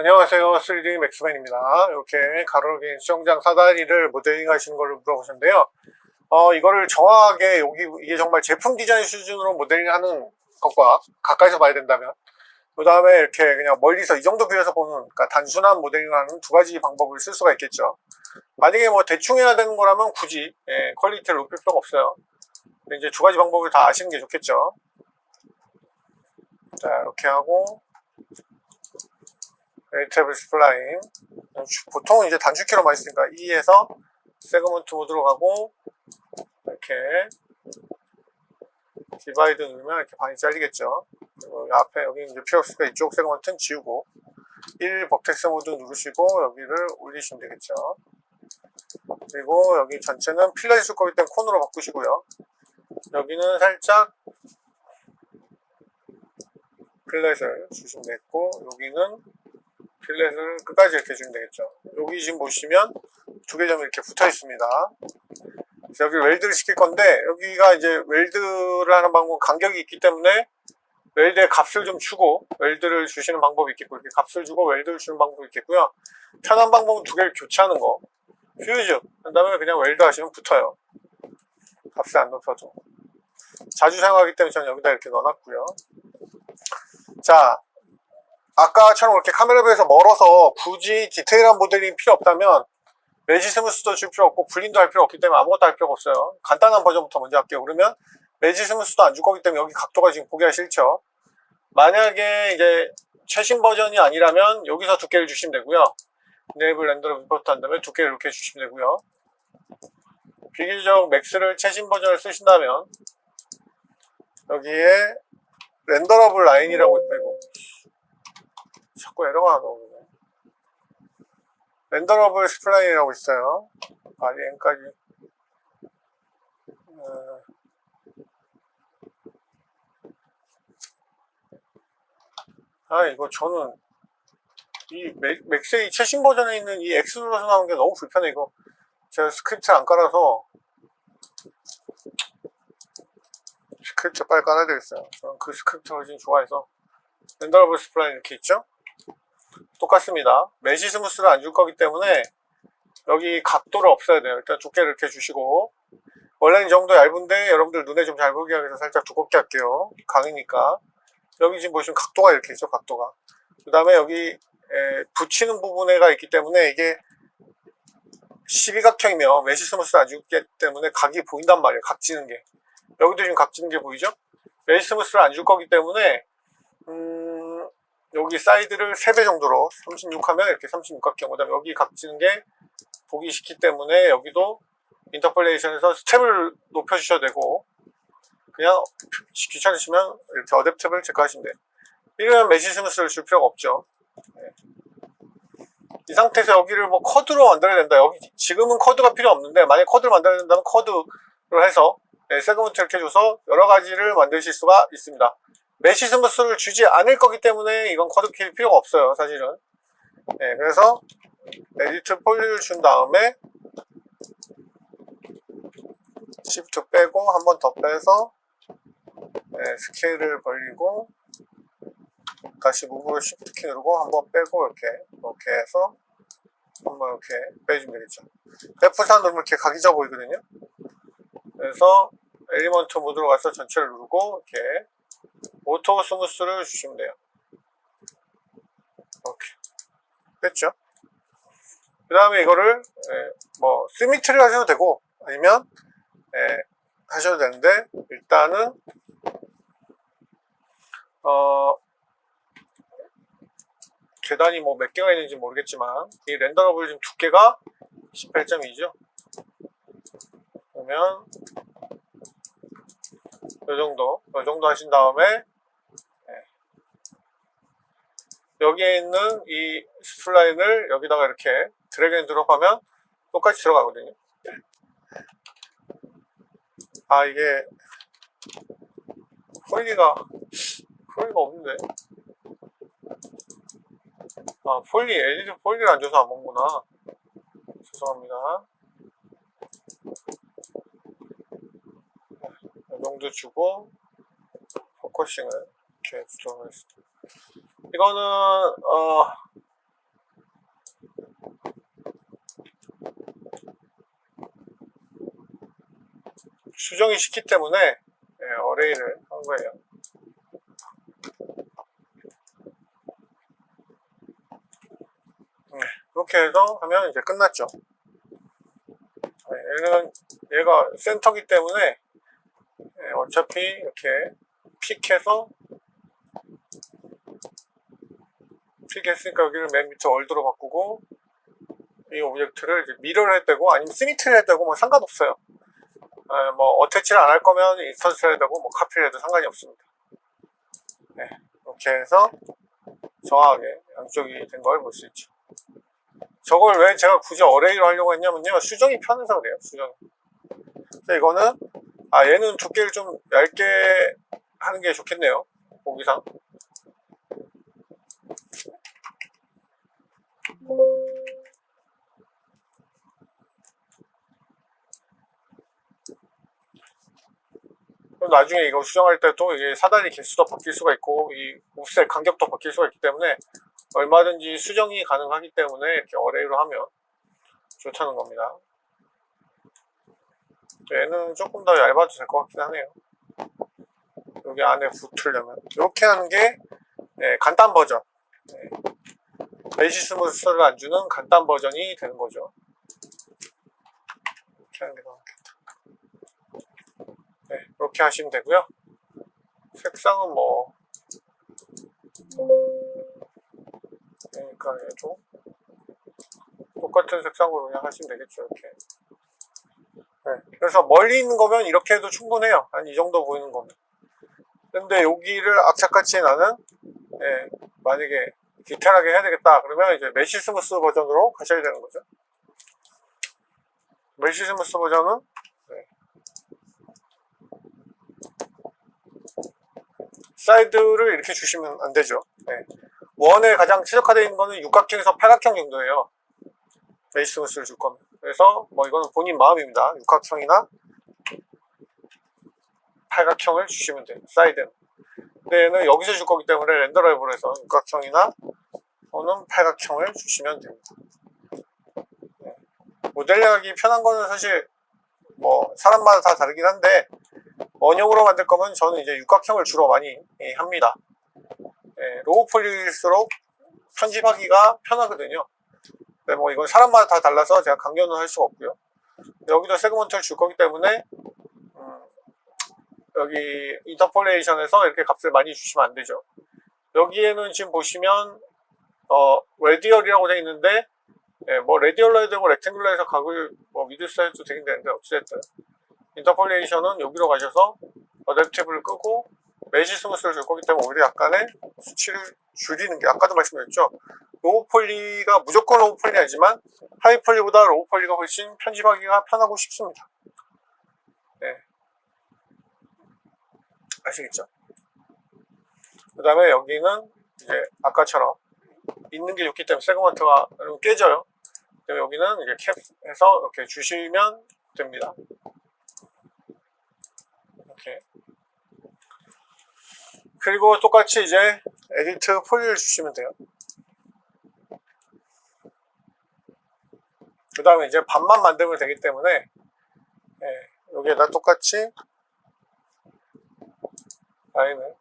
안녕하세요. 3D 맥스맨입니다. 이렇게 가로로 긴 수영장 사다리를 모델링 하시는 걸로 물어보셨는데요. 어, 이거를 정확하게 여기, 이게 정말 제품 디자인 수준으로 모델링 하는 것과 가까이서 봐야 된다면, 그 다음에 이렇게 그냥 멀리서 이 정도 뷰에서 보는, 그러니까 단순한 모델링 하는 두 가지 방법을 쓸 수가 있겠죠. 만약에 뭐 대충 해야 되는 거라면 굳이, 예, 퀄리티를 높일 필요가 없어요. 근데 이제 두 가지 방법을 다 아시는 게 좋겠죠. 자, 이렇게 하고, 웨이테블 스 플라인 보통 이제 단축키로 많이 쓰니까 E에서 세그먼트 모드로 가고 이렇게 디바이드 누르면 이렇게 반이 잘리겠죠. 그리고 앞에 여기 이제 없으니까 이쪽 세그먼트는 지우고 1 버텍스 모드 누르시고 여기를 올리시면 되겠죠. 그리고 여기 전체는 필렛이 쓸 거기 때문에 콘으로 바꾸시고요. 여기는 살짝 필렛을 주시면 되겠고 여기는 필렛을 끝까지 이렇게 주면 되겠죠. 여기 지금 보시면 두개 점이 이렇게 붙어 있습니다. 여기 웰드를 시킬 건데 여기가 이제 웰드를 하는 방법 간격이 있기 때문에 웰드의 값을 좀 주고 웰드를 주시는 방법이 있겠고 이렇게 값을 주고 웰드를 주는 방법이 있겠고요. 편한 방법은 두 개를 교체하는 거. 퓨즈. 그 다음에 그냥 웰드 하시면 붙어요. 값을 안 높여도. 자주 사용하기 때문에 저는 여기다 이렇게 넣어놨고요. 자, 아까처럼 이렇게 카메라뷰에서 멀어서 굳이 디테일한 모델링 필요 없다면 매지 스무스도 줄 필요 없고 블린도 할 필요 없기 때문에 아무것도 할 필요가 없어요. 간단한 버전부터 먼저 할게요. 그러면 매지 스무스도 안 줄 거기 때문에 여기 각도가 지금 보기가 싫죠. 만약에 이제 최신 버전이 아니라면 여기서 두께를 주시면 되고요. 네이블 렌더로 임포트 한다면 두께를 이렇게 주시면 되고요. 비교적 맥스를 최신 버전을 쓰신다면 여기에 렌더러블 라인이라고 있고 자꾸 에러가 나오네. 렌더러블 스플라인이라고 있어요. 아리 N까지. 어... 아, 이거 저는 이 맥, 맥스의 최신 버전에 있는 이 눌러서 나오는 게 너무 불편해, 이거. 제가 스크립트 안 깔아서 스크립트 빨리 깔아야 되겠어요. 저는 그 스크립트 훨씬 좋아해서. 렌더러블 스플라인 이렇게 있죠? 똑같습니다. 메시 스무스를 안 줄 거기 때문에 여기 각도를 없애야 돼요. 일단 두께를 이렇게 주시고 원래는 이 정도 얇은데 여러분들 눈에 좀 잘 보기 위해서 살짝 두껍게 할게요. 강이니까 여기 지금 보시면 각도가 이렇게 있죠. 각도가 그 다음에 여기 에, 붙이는 부분에가 있기 때문에 이게 12각형이면 메시 스무스를 안 주기 때문에 각이 보인단 말이에요. 각 지는 게 여기도 지금 각 지는 게 보이죠? 메시 스무스를 안 줄 거기 때문에 음, 여기 사이드를 3배 정도로 36 하면 이렇게 36각형 그 다음에 여기 각지는 게 보기 쉽기 때문에 여기도 인터폴레이션에서 스텝을 높여주셔도 되고 그냥 귀찮으시면 이렇게 어댑터블 체크하시면 돼요. 이러면 메시 스무스를 줄 필요가 없죠. 네. 이 상태에서 여기를 뭐 커드로 만들어야 된다. 여기 지금은 커드가 필요 없는데 만약 커드를 만들어야 된다면 커드를 해서 네, 세그먼트 이렇게 줘서 여러 가지를 만드실 수가 있습니다 메시 스무스를 주지 않을 거기 때문에 이건 커드킬 필요가 없어요 사실은. 네, 그래서 에디트 폴리를 준 다음에 시프트 빼고 한 번 더 빼서 네, 스케일을 벌리고 다시 무브를 시프트 키 누르고 한 번 빼고 이렇게 이렇게 해서 한번 이렇게 빼주면 되겠죠. F4 누르면 이렇게 각이 져 보이거든요. 그래서 엘리먼트 모드로 가서 전체를 누르고 이렇게 오토 스무스를 주시면 돼요. 이렇게 됐죠? 그 다음에 이거를 예, 뭐 시미트리 하셔도 되고 아니면 예, 하셔도 되는데 일단은 어 계단이 뭐 몇 개가 있는지 모르겠지만 이 렌더러블 지금 두께가 18.2죠 그러면 이 정도 이 정도 하신 다음에 여기에 있는 이 스플라인을 여기다가 이렇게 드래그 앤 드롭하면 똑같이 들어가거든요. 아 이게 폴리가 폴리가 없는데? 아 폴리 에디트 폴리를 안 줘서 안 먹구나. 죄송합니다. 이 정도 주고 포커싱을 이렇게 들어가겠습니다 이거는 어 수정이 쉽기 때문에 예, 어레이를 한 거예요. 음, 네, 이렇게 해서 하면 이제 끝났죠. 예, 얘는 얘가 센터기 때문에 예, 어차피 이렇게 픽해서 픽했으니까 여기를 맨 밑에 월드로 바꾸고 이 오브젝트를 이제 미러를 해도 되고 아니면 시미트를 해도 되고 뭐 상관없어요. 예, 뭐 어태치를 안 할 거면 인스턴스를 해도 되고 뭐 카피를 해도 상관이 없습니다. 네, 이렇게 해서 정확하게 양쪽이 된 걸 볼 수 있죠. 저걸 왜 제가 굳이 어레이로 하려고 했냐면요. 수정이 편해서 그래요. 수정이. 그래서 이거는 아 얘는 두께를 좀 얇게 하는 게 좋겠네요. 보기상. 그럼 나중에 이거 수정할 때도 이게 사다리 개수도 바뀔 수가 있고 이 옵셋 간격도 바뀔 수가 있기 때문에 얼마든지 수정이 가능하기 때문에 이렇게 어레이로 하면 좋다는 겁니다. 얘는 조금 더 얇아도 될 것 같긴 하네요. 여기 안에 붙으려면 이렇게 하는 게 네, 간단 버전. 네. 베이시 스무스를 안 주는 간단 버전이 되는 거죠. 이렇게 하는 게더 낫겠다. 네, 이렇게 하시면 되고요. 색상은 뭐 그러니까 얘도 똑같은 색상으로 그냥 하시면 되겠죠 이렇게 네, 그래서 멀리 있는 거면 이렇게 해도 충분해요 한 이 정도 보이는 거면 근데 여기를 악착같이 나는 예, 만약에 디테일하게 해야 되겠다 그러면 이제 메시스무스 버전으로 가셔야 되는 거죠 메시스무스 버전은 네. 사이드를 이렇게 주시면 안 되죠 네. 원에 가장 최적화되어 있는 거는 육각형에서 팔각형 정도예요. 베이스무스를 줄 거면. 그래서 뭐 이거는 본인 마음입니다. 육각형이나 팔각형을 주시면 돼요. 사이드는. 근데 얘는 여기서 줄 거기 때문에 렌더라이브로 해서 육각형이나 또는 팔각형을 주시면 됩니다. 네. 모델링하기 편한 거는 사실 뭐 사람마다 다 다르긴 한데 원형으로 만들 거면 저는 이제 육각형을 주로 많이 합니다. 예, 로우 폴일수록 편집하기가 편하거든요. 근데 뭐 이건 사람마다 다 달라서 제가 강요는 할 수가 없고요. 여기도 세그먼트를 줄 거기 때문에 음, 여기 인터폴레이션에서 이렇게 값을 많이 주시면 안 되죠. 여기에는 지금 보시면 어, 레디얼이라고 되어 있는데 예, 뭐 레디얼로 해도 되고 렉탱글러에서 각을 뭐 미드스 해도 되긴 되는데 어찌됐든 인터폴레이션은 여기로 가셔서 어댑티브를 끄고 매지 스무스를 줄 거기 때문에 오히려 약간의 수치를 줄이는 게 아까도 말씀드렸죠. 로우 폴리가 무조건 로우 폴리 아니지만 하이 폴리보다 로우 폴리가 훨씬 편집하기가 편하고 쉽습니다. 네. 아시겠죠? 그 다음에 여기는 이제 아까처럼 있는 게 좋기 때문에 세그먼트가 깨져요. 여기는 이제 캡해서 이렇게 주시면 됩니다. 이렇게. 그리고 똑같이 이제 에디트 폴리를 주시면 돼요. 그 다음에 이제 반만 만들면 되기 때문에 예, 여기에다 똑같이 라인을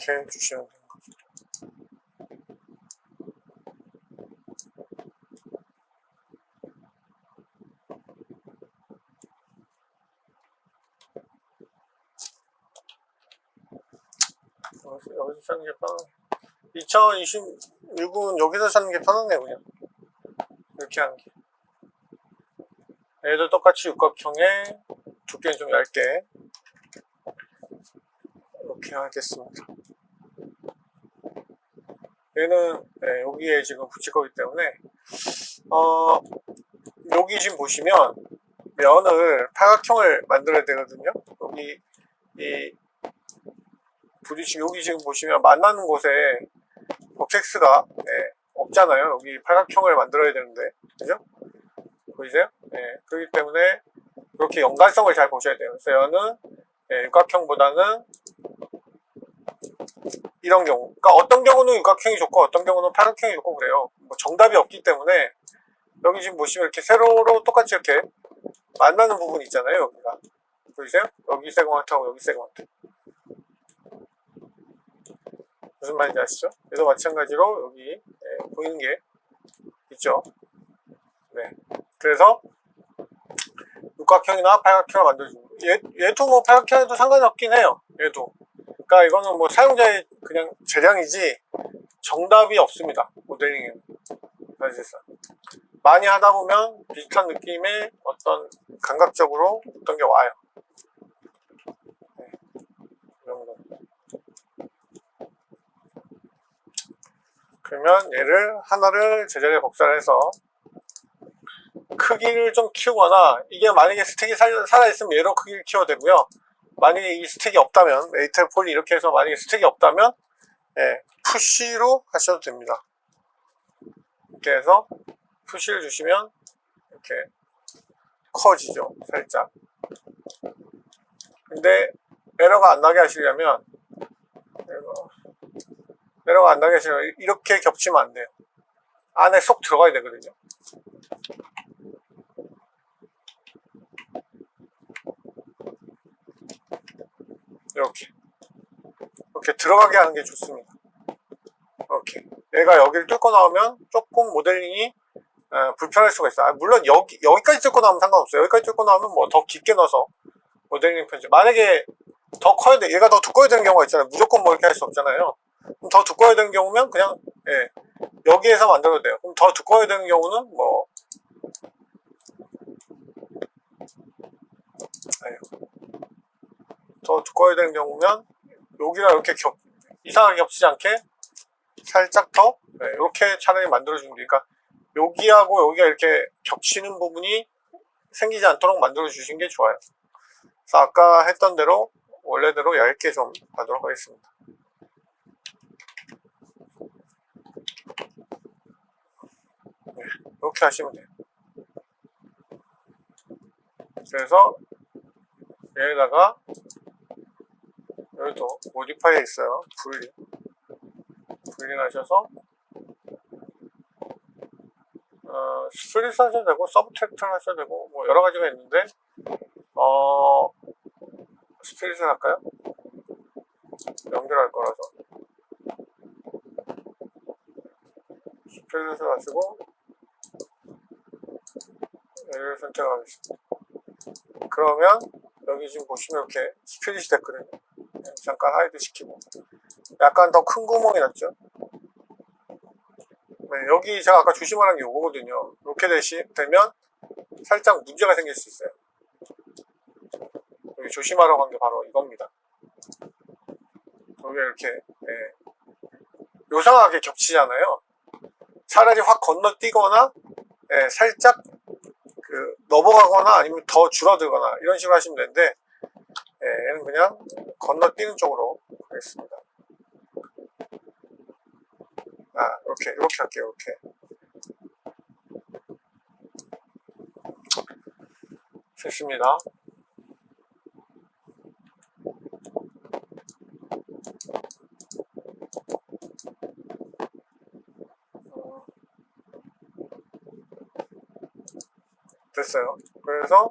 이렇게 주시면 되는 거죠. 여기서, 사는 게 편하네. 2026은 여기서 사는 게 편하네, 그냥. 이렇게 하는 게. 얘도 똑같이 육각형에 두께는 좀 얇게. 이렇게 하겠습니다. 얘는 네, 여기에 지금 붙일 거기 때문에, 어, 여기 지금 보시면 면을 팔각형을 만들어야 되거든요. 여기 이 부딪히 여기 지금 보시면 만나는 곳에 버텍스가 네, 없잖아요. 여기 팔각형을 만들어야 되는데, 그죠? 보이세요? 네, 그렇기 때문에 이렇게 연관성을 잘 보셔야 돼요. 그래서 얘는 네, 육각형보다는 이런 경우, 그러니까 어떤 경우는 육각형이 좋고 어떤 경우는 팔각형이 좋고 그래요. 뭐 정답이 없기 때문에 여기 지금 보시면 이렇게 세로로 똑같이 이렇게 만나는 부분이 있잖아요. 여기가 보이세요? 여기 세그먼트하고 여기 세그먼트. 무슨 말인지 아시죠? 얘도 마찬가지로 여기 예, 보이는 게 있죠. 네. 그래서 육각형이나 팔각형을 만들어주는 얘, 얘도 뭐 팔각형에도 상관이 없긴 해요. 얘도. 그러니까 이거는 뭐 사용자의 그냥 재량이지 정답이 없습니다. 모델링에는. 사실상. 많이 하다 보면 비슷한 느낌의 어떤 감각적으로 어떤 게 와요. 네. 그러면 얘를 하나를 제자리에 복사해서 크기를 좀 키우거나 이게 만약에 스택이 살- 살아있으면 얘로 크기를 키워도 되고요. 만약에 이 스택이 없다면 메이텔 폴리 이렇게 해서 만약에 스택이 없다면 예, 푸시로 하셔도 됩니다. 이렇게 해서 푸시를 주시면 이렇게 커지죠 살짝. 근데 에러가 안 나게 하시려면 에러- 에러가 안 나게 하시려면 이렇게 겹치면 안 돼요. 안에 쏙 들어가야 되거든요 이렇게 이렇게 들어가게 하는 게 좋습니다 이렇게 얘가 여기를 뚫고 나오면 조금 모델링이 어, 불편할 수가 있어요. 아, 물론 여기 여기까지 뚫고 나오면 상관없어요. 여기까지 뚫고 나오면 뭐 더 깊게 넣어서 모델링 편집. 만약에 더 커야 돼, 얘가 더 두꺼워야 되는 경우가 있잖아요. 무조건 뭐 이렇게 할 수 없잖아요. 그럼 더 두꺼워야 되는 경우면 그냥 예, 여기에서 만들어도 돼요. 그럼 더 두꺼워야 되는 경우는 뭐 더 두꺼워야 되는 경우면 여기랑 이렇게 겹 이상하게 겹치지 않게 살짝 더 네, 이렇게 차라리 만들어주면 돼요. 그러니까 여기하고 여기가 이렇게 겹치는 부분이 생기지 않도록 만들어 주신 게 좋아요. 그래서 아까 했던 대로 원래대로 얇게 좀 가도록 하겠습니다. 네, 이렇게 하시면 돼요. 그래서 여기다가 여기도 모디파이어 있어요. 분리 분리하셔서 어, 스플릿 하셔도 되고 서브트랙트를 하셔도 되고 뭐 여러 가지가 있는데 어 스플릿을 할까요? 연결할 거라서 스플릿을 하시고 얘를 선택하겠습니다. 그러면 여기 지금 보시면 이렇게 스플릿이 됐거든요. 네, 잠깐 하이드 시키고 약간 더 큰 구멍이 났죠? 네, 여기 제가 아까 조심하라는 게 이거거든요. 이렇게 되시, 되면 살짝 문제가 생길 수 있어요. 여기 조심하라고 한 게 바로 이겁니다. 여기 이렇게 예, 요상하게 겹치잖아요. 차라리 확 건너뛰거나 예, 살짝 그 넘어가거나 아니면 더 줄어들거나 이런 식으로 하시면 되는데 예, 얘는 그냥 건너뛰는 쪽으로 하겠습니다. 아, 이렇게, 이렇게 할게요, 이렇게. 됐습니다. 어, 됐어요. 그래서,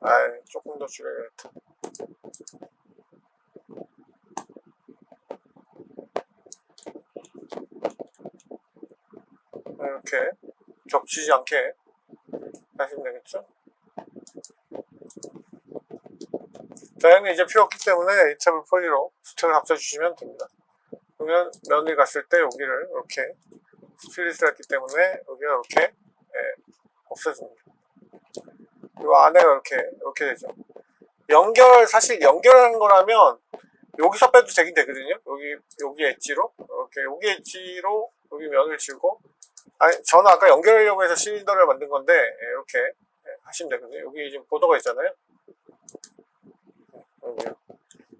아 조금 더 줄여야겠다. 이렇게 겹치지 않게 하시면 되겠죠? 자, 형님 이제 필요 없기 때문에 H탭을 폴리로 스틱을 합쳐주시면 됩니다. 그러면 면을 갔을 때 여기를 이렇게 스플릿을 했기 때문에 여기가 이렇게 예, 없어집니다. 그리고 안에가 이렇게 이렇게 되죠. 연결 사실 연결하는 거라면 여기서 빼도 되긴 되거든요. 여기 여기 엣지로 이렇게 여기 엣지로 여기 면을 지우고 아니 저는 아까 연결하려고 해서 실린더를 만든 건데 예, 이렇게 예, 하시면 되거든요. 여기 지금 보더가 있잖아요. 여기요.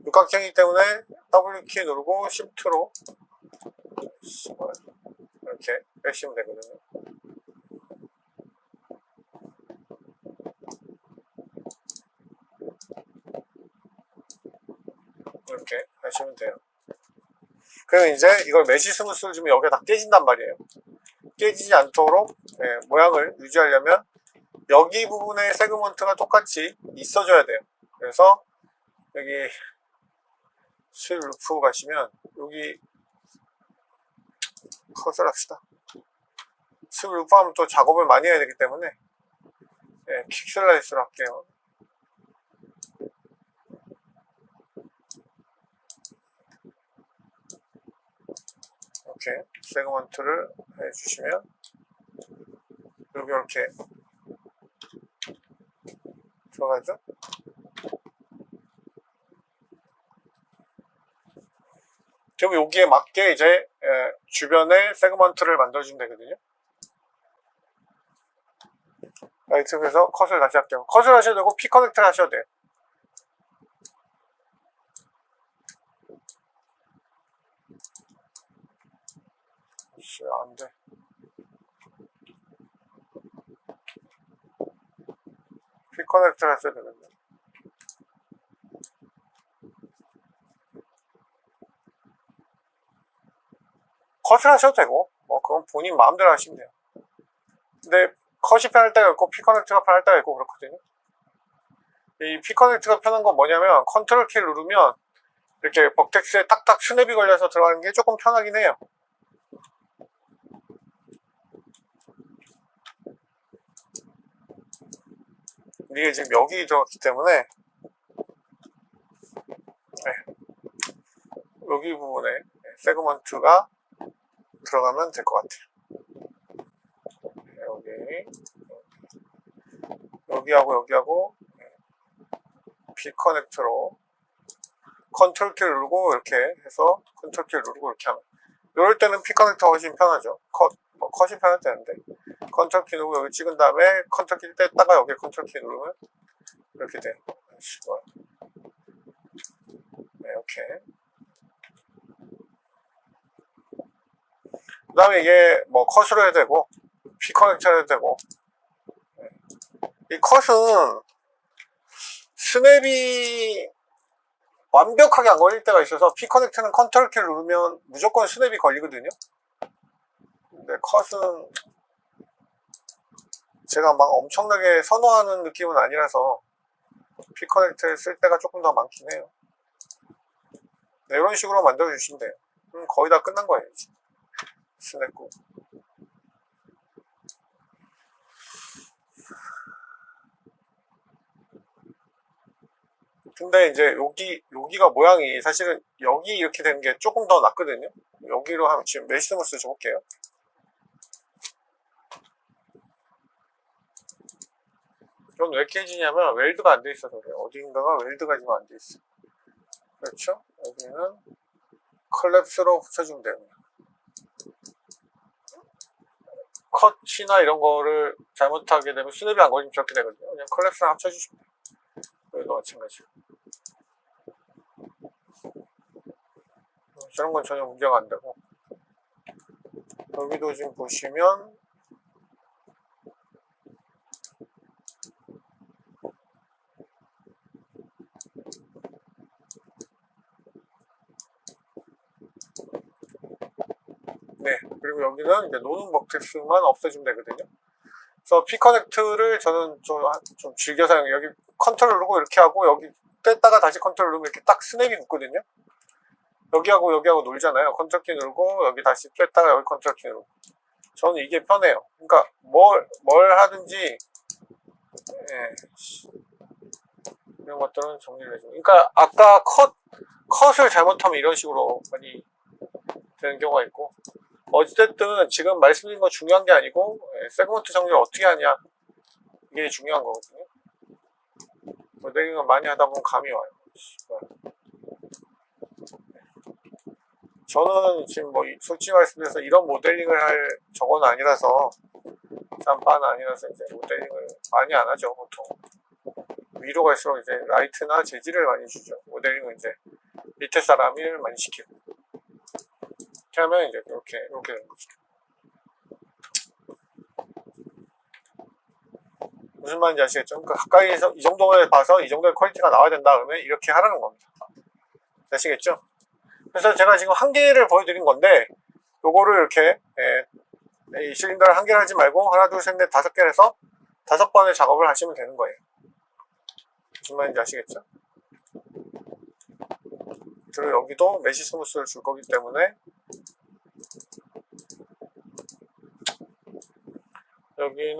육각형이기 때문에 W 키 누르고 Shift로 이렇게 빼시면 되거든요. 이렇게 하시면 돼요. 그럼 이제 이걸 메시 스무스를 주면 여기가 다 깨진단 말이에요. 깨지지 않도록 예, 모양을 유지하려면 여기 부분에 세그먼트가 똑같이 있어줘야 돼요. 그래서 여기 실 루프 가시면 여기 컷을 합시다. 실 루프 하면 또 작업을 많이 해야 되기 때문에 예, 킥 슬라이스로 할게요. 이렇게 세그먼트를 해주시면 여기 이렇게 들어가죠. 그리고 여기에 맞게 이제 에, 주변에 세그먼트를 만들어주면 되거든요. 라이트에서 컷을 다시 할게요. 컷을 하셔도 되고 피 커넥트를 하셔도 돼요. 씨, 안 돼. 피 커넥트를 하셔야 되는데. 컷을 하셔도 되고, 뭐, 그건 본인 마음대로 하시면 돼요. 근데, 컷이 편할 때가 있고, 피커넥트가 편할 때가 있고, 그렇거든요. 이 피커넥트가 편한 건 뭐냐면, 컨트롤 키를 누르면, 이렇게 벅텍스에 딱딱 스냅이 걸려서 들어가는 게 조금 편하긴 해요. 이게 지금 여기 들어갔기 때문에, 네. 여기 부분에 세그먼트가 들어가면 될 것 같아요. 네, 여기, 여기하고 여기하고 B 커넥터로 컨트롤 키를 누르고 이렇게 해서 컨트롤 키를 누르고 이렇게 하면 이럴 때는 P 커넥터가 훨씬 편하죠. 컷, 뭐 컷이 편할 때는데 컨트롤 키 누르고 여기 찍은 다음에 컨트롤 키 뗐다가 여기 컨트롤 키 누르면 이렇게 돼요. 네, 이렇게 그 다음에 이게 뭐 컷으로 해도 되고 P 커넥터로 해도 되고 네. 이 컷은 스냅이 완벽하게 안 걸릴 때가 있어서 P 커넥트는 컨트롤 키를 누르면 무조건 스냅이 걸리거든요. 근데 컷은 제가 막 엄청나게 선호하는 느낌은 아니라서 P 커넥트를 쓸 때가 조금 더 많긴 해요. 네, 이런 식으로 만들어 돼요. 그럼 거의 다 끝난 거예요. 이제. 스냅고. 근데 이제 여기 여기가 모양이 사실은 여기 이렇게 되는 게 조금 더 낫거든요. 여기로 하면 지금 메시스무스 줘볼게요. 이건 왜 깨지냐면 웰드가 안 돼 있어서 그래요. 어딘가가 웰드가 지금 안 돼 있어. 그렇죠? 여기는 컬랩스로 붙여주면 돼요. 컷이나 이런 거를 잘못하게 되면 스냅이 안 걸리면 저렇게 되거든요. 그냥 컬랩스랑 합쳐주시면 돼요. 여기도 마찬가지로. 저런 건 전혀 문제가 안 되고 여기도 지금 보시면 네 그리고 여기는 이제 노는 버텍스만 없애주면 되거든요 그래서 피커넥트를 저는 좀, 좀 즐겨 사용해요 여기 컨트롤 누르고 이렇게 하고 여기 뗐다가 다시 컨트롤 누르면 이렇게 딱 스냅이 붙거든요 여기하고 여기하고 놀잖아요. 컨트롤 키 누르고 여기 다시 뺐다가 여기 컨트롤 키 누르고. 저는 이게 편해요. 그러니까 뭘, 뭘 하든지 예. 이런 것들은 정리를 해줘. 그러니까 아까 컷 컷을 잘못하면 이런 식으로 많이 되는 경우가 있고 어찌됐든 지금 말씀드린 거 중요한 게 아니고 예, 세그먼트 정리를 어떻게 하냐 이게 중요한 거거든요. 모델링을 많이 하다 보면 감이 와요. 저는 지금 뭐 솔직히 말씀드려서 이런 모델링을 할 저건 아니라서 짬바는 아니라서 이제 모델링을 많이 안 하죠 보통 위로 갈수록 이제 라이트나 재질을 많이 주죠 모델링은 이제 밑에 사람이 많이 시키고 하면 이제 이렇게 이렇게 되는 거죠 무슨 말인지 아시겠죠? 그러니까 가까이에서 이 정도에 봐서 이 정도의 퀄리티가 나와야 된다 그러면 이렇게 하라는 겁니다 아시겠죠? 그래서 제가 지금 한 개를 보여드린 건데 요거를 이렇게 예, 이 실린더를 한 개를 하지 말고 하나, 둘, 셋, 넷, 다섯 개를 해서 다섯 번의 작업을 하시면 되는 거예요. 무슨 말인지 아시겠죠? 그리고 여기도 메시 스무스를 줄 거기 때문에 여기는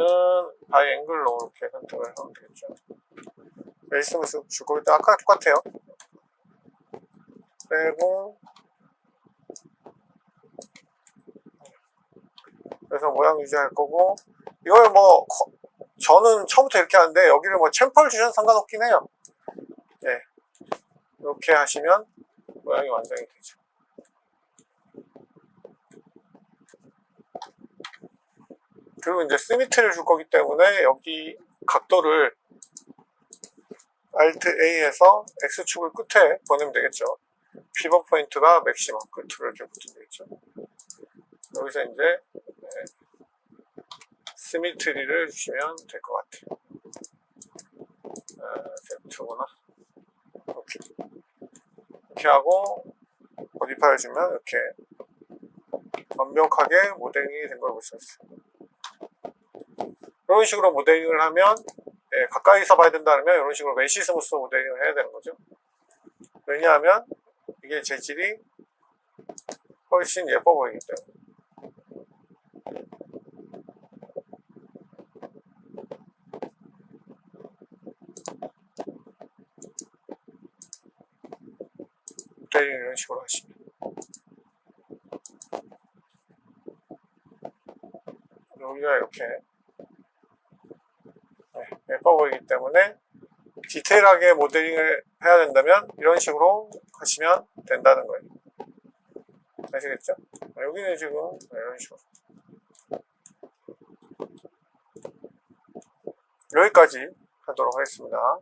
바이 앵글로 이렇게 선택을 하면 되겠죠. 메시 스무스 줄 거기 때문에 아까 똑같아요. 빼고 그래서 모양 유지할 거고 이걸 뭐 거- 저는 처음부터 이렇게 하는데 여기를 뭐 챔퍼를 주셔도 상관없긴 해요 예 이렇게 하시면 모양이 완성이 되죠 그리고 이제 시미트를 줄 거기 때문에 여기 각도를 Alt A에서 X축을 끝에 보내면 되겠죠 피벗 포인트가 맥시멈 끝으로 이렇게 붙으면 되겠죠 여기서 이제 네, 시미트리를 주시면 될 것 같아요. 아, 섹터구나. 이렇게. 하고, 보디파를 주면 이렇게 완벽하게 모델링이 된 걸 볼 수 있어요. 이런 식으로 모델링을 하면, 예, 가까이서 봐야 된다면 이런 식으로 메시 스무스 모델링을 해야 되는 거죠. 왜냐하면 이게 재질이 훨씬 예뻐 보이기 때문에. 모델링 이런 식으로 하시면 여기가 이렇게 네, 예뻐 보이기 때문에 디테일하게 모델링을 해야 된다면 이런 식으로 하시면 된다는 거예요. 아시겠죠? 여기는 지금 이런 식으로. 여기까지 하도록 하겠습니다